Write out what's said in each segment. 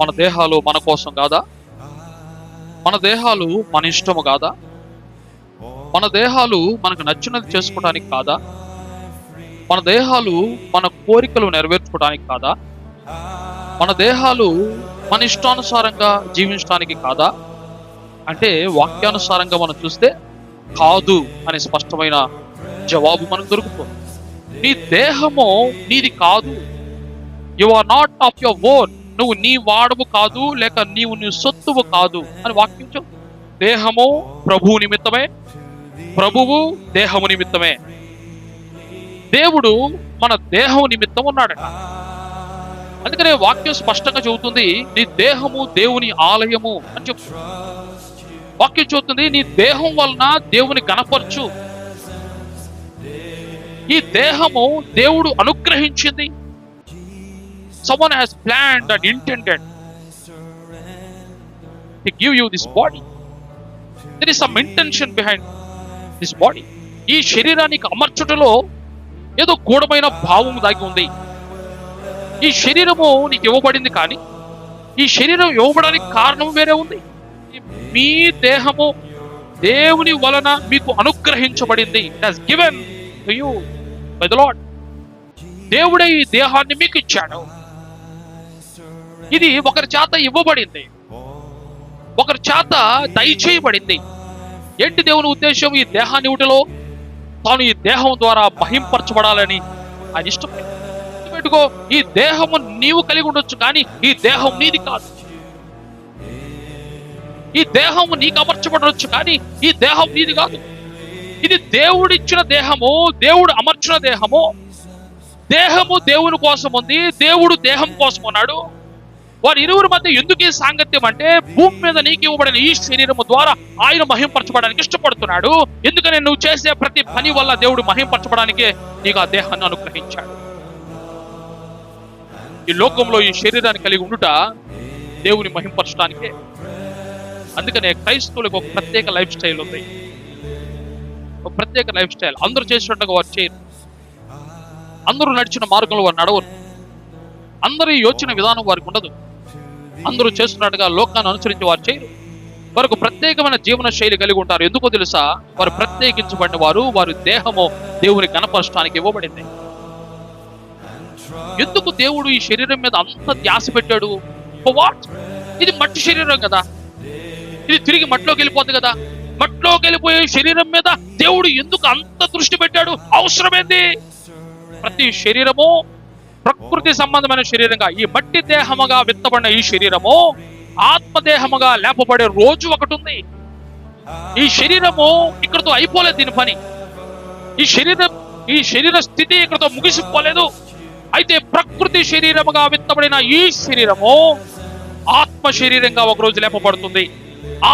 మన దేహాలు మన కోసం కాదా? మన దేహాలు మన ఇష్టము కాదా? మన దేహాలు మనకు నచ్చినది చేసుకోవడానికి కాదా? మన దేహాలు మన కోరికలు నెరవేర్చుకోవడానికి కాదా? మన దేహాలు మన ఇష్టానుసారంగా జీవించడానికి కాదా? అంటే వాక్యానుసారంగా మనం చూస్తే కాదు అనే స్పష్టమైన జవాబు మనకు దొరుకుతుంది. నీ దేహము నీది కాదు. You are not of your own నువ్వు నీ వాడవు కాదు లేక నీవు నీ సొత్తువు కాదు అని వాక్యం చెప్ దేహము ప్రభువు నిమిత్తమే ప్రభువు దేహము నిమిత్తమే. దేవుడు మన దేహం నిమిత్తం ఉన్నాడట. అందుకనే వాక్యం స్పష్టంగా చెబుతుంది నీ దేహము దేవుని ఆలయము అని చెప్పు. వాక్యం చెబుతుంది నీ దేహం వలన దేవుని గణపరచు. ఈ దేహము దేవుడు అనుగ్రహించింది. Someone has planned and intended to give you this body. There is some intention behind this body. ఈ శరీరానికి అమర్చుటలో ఏదో గూఢమైన భావం దాగి ఉంది. ఈ శరీరము నీకు ఇవ్వబడింది కానీ ఈ శరీరం ఇవ్వబడానికి కారణం వేరే ఉంది. మీ దేహము దేవుని వలన మీకు అనుగ్రహించబడింది. Given to you by the lord దేవుడే ఈ దేహాన్ని మీకు ఇచ్చాడు. ఇది ఒకరి చేత ఇవ్వబడింది. ఒకరి చేత దయచేయబడింది. ఏంటి దేవుని ఉద్దేశం? ఈ దేహాన్ని ఉటిలో తాను ఈ దేహం ద్వారా మహింపరచబడాలని ఆయన ఇష్టం పెట్టుకో ఈ దేహము నీవు కలిగి ఉండొచ్చు కానీ ఈ దేహం నీది కాదు. ఈ దేహము నీకు అమర్చబడవచ్చు కానీ ఈ దేహం నీది కాదు. ఇది దేవుడిచ్చిన దేహము దేవుడు అమర్చిన దేహము. దేహము దేవుని కోసం ఉంది దేవుడు దేహం కోసం ఉన్నాడు. వారి ఇరువురి మధ్య ఎందుకు ఈ సాంగత్యం అంటే భూమి మీద నీకు ఇవ్వబడిన ఈ శరీరము ద్వారా ఆయన మహింపరచబడానికి ఇష్టపడుతున్నాడు. ఎందుకని నువ్వు చేసే ప్రతి పని వల్ల దేవుడు మహింపరచబడానికి నీకు ఆ దేహాన్ని అనుగ్రహించాడు. ఈ లోకంలో ఈ శరీరాన్ని కలిగి ఉండుట దేవుని మహింపరచడానికే. అందుకనే క్రైస్తవులకు ఒక ప్రత్యేక లైఫ్ స్టైల్ ఉంది. ఒక ప్రత్యేక లైఫ్ స్టైల్. అందరూ చేసినట్టుగా వారు చేయరు. అందరూ నడిచిన మార్గంలో వారు నడవరు. అందరూ యోచన విధానం వారికి ఉండదు. అందరూ చేస్తున్నట్టుగా లోకాన్ని అనుసరించి వారు చేయరు. వారికి ప్రత్యేకమైన జీవన శైలి కలిగి ఉంటారు. ఎందుకో తెలుసా? వారు ప్రత్యేకించబడిన వారు వారి దేహము దేవుని కనపరచడానికి ఇవ్వబడింది. ఎందుకు దేవుడు ఈ శరీరం మీద అంత ధ్యాస పెట్టాడు? వాట్ ఇది మట్టి శరీరం కదా. ఇది తిరిగి మట్టిలోకి వెళ్ళిపోతుంది కదా. మట్టిలోకి వెళ్ళిపోయే శరీరం మీద దేవుడు ఎందుకు అంత దృష్టి పెట్టాడు? అవసరమేంది? ప్రతి శరీరము ప్రకృతి సంబంధమైన శరీరంగా ఈ మట్టి దేహముగా విత్తబడిన ఈ శరీరము ఆత్మదేహముగా లేపబడే రోజు ఒకటి ఉంది. ఈ శరీరము ఇక్కడతో అయిపోలేదు దీని పని. ఈ శరీరం ఈ శరీర స్థితి ఇక్కడతో ముగిసిపోలేదు. అయితే ప్రకృతి శరీరముగా విత్తబడిన ఈ శరీరము ఆత్మ శరీరంగా ఒక రోజు లేపబడుతుంది.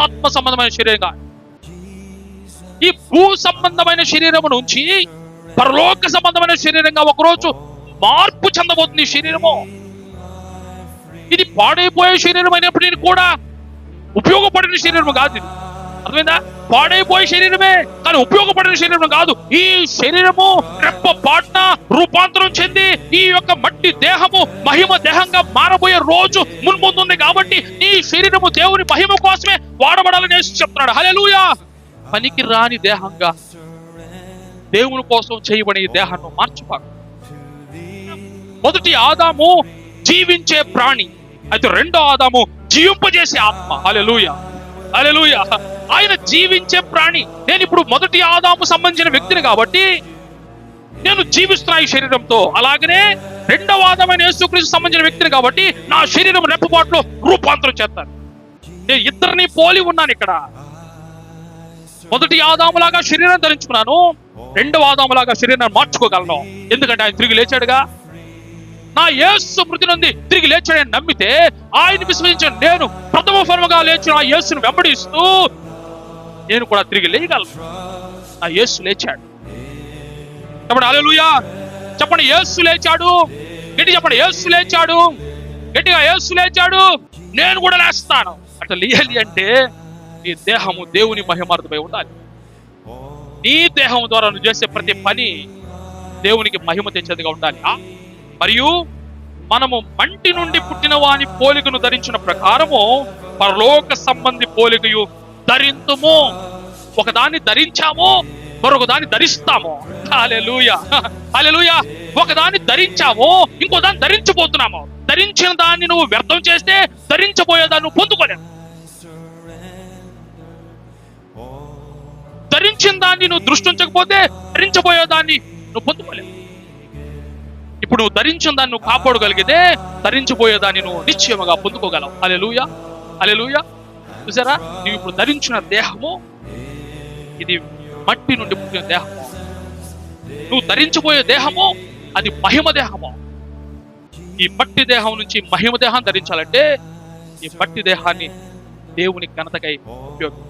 ఆత్మ సంబంధమైన శరీరంగా. ఈ భూ సంబంధమైన శరీరము నుంచి పరలోక సంబంధమైన శరీరంగా ఒకరోజు మార్పు చెందబోతుంది శరీరము. ఇది పాడైపోయే శరీరం అయినప్పటికీ కూడా ఉపయోగపడిన శరీరం కాదు ఇది. అర్థమైందా? పాడైపోయే శరీరమే కానీ ఉపయోగపడిన శరీరం కాదు. ఈ శరీరము రెప్ప పాట్న రూపాంతరం చెంది ఈ యొక్క మట్టి దేహము మహిమ దేహంగా మారబోయే రోజు మున్ముందుంది కాబట్టి ఈ శరీరము దేవుని మహిమ కోసమే వాడబడాలని చెప్తున్నాడు. హలెలుయా పనికి రాని దేహంగా దేవుని కోసం చేయబడి దేహాన్ని మార్చుపాకు మొదటి ఆదాము జీవించే ప్రాణి. అయితే రెండో ఆదాము జీవింపజేసే ఆత్మ. అలెలుయ అలెలుయ ఆయన జీవించే ప్రాణి. నేను ఇప్పుడు మొదటి ఆదాము సంబంధించిన వ్యక్తిని కాబట్టి నేను జీవిస్తున్నా ఈ శరీరంతో. అలాగనే రెండవ ఆదమైన యేసుక్రీస్తు సంబంధించిన వ్యక్తిని కాబట్టి నా శరీరం రెప్పపాట్లో రూపాంతరం చేస్తాను. నేను ఇద్దరిని పోలి ఉన్నాను ఇక్కడ. మొదటి ఆదాములాగా శరీరం ధరించుకున్నాను. రెండవ ఆదాములాగా శరీరాన్ని మార్చుకోగలను. ఎందుకంటే ఆయన తిరిగి లేచాడుగా. నా యేసు మృతి నుండి తిరిగి లేచాడని నమ్మితే ఆయన విశ్వసించిన నేను ప్రథమ ఫలముగా లేచిన ఆ యేసును వెంబడిస్తూ నేను కూడా తిరిగి లేయగలను. నా యేసు లేచాడు. చెప్పండి అలెలుయా చెప్పండి యేసు లేచాడు. గట్టి చెప్పండి యేసు లేచాడు. గట్టిగా యేసు లేచాడు. నేను కూడా లేస్తాను. అట్లా లేయాలి అంటే నీ దేహము దేవుని మహిమార్థమై ఉండాలి. నీ దేహం ద్వారా నువ్వు చేసే ప్రతి పని దేవునికి మహిమ తెచ్చేదిగా ఉండాలి. ఆ? మరియు మనము మంటి నుండి పుట్టిన వాని పోలికను ధరించిన ప్రకారము పరలోక సంబంధి పోలికయు ధరింతుము. ఒకదాన్ని ధరించాము మరొక దాన్ని ధరిస్తాము. Hallelujah hallelujah. ఒకదాన్ని ధరించాము ఇంకో దాన్ని ధరించబోతున్నాము. ధరించిన దాన్ని నువ్వు వ్యర్థం చేస్తే ధరించబోయేదాన్ని నువ్వు పొందుకోలేవు. ధరించిన దాన్ని నువ్వు దృష్టించకపోతే ధరించబోయేదాన్ని నువ్వు పొందుకోలేవు. ఇప్పుడు నువ్వు ధరించిన దాన్ని నువ్వు కాపాడగలిగితే ధరించబోయేదాన్ని నువ్వు నిశ్చయముగా పొందుకోగలవు. అలెలుయ అలెలుయ చూసారా? నువ్వు ఇప్పుడు ధరించిన దేహము ఇది మట్టి నుండి పుట్టిన దేహము. నువ్వు ధరించబోయే దేహము అది మహిమ దేహము. ఈ మట్టి దేహం నుంచి మహిమ దేహాన్ని ధరించాలంటే ఈ మట్టి దేహాన్ని దేవుని ఘనతకై ఉపయోగం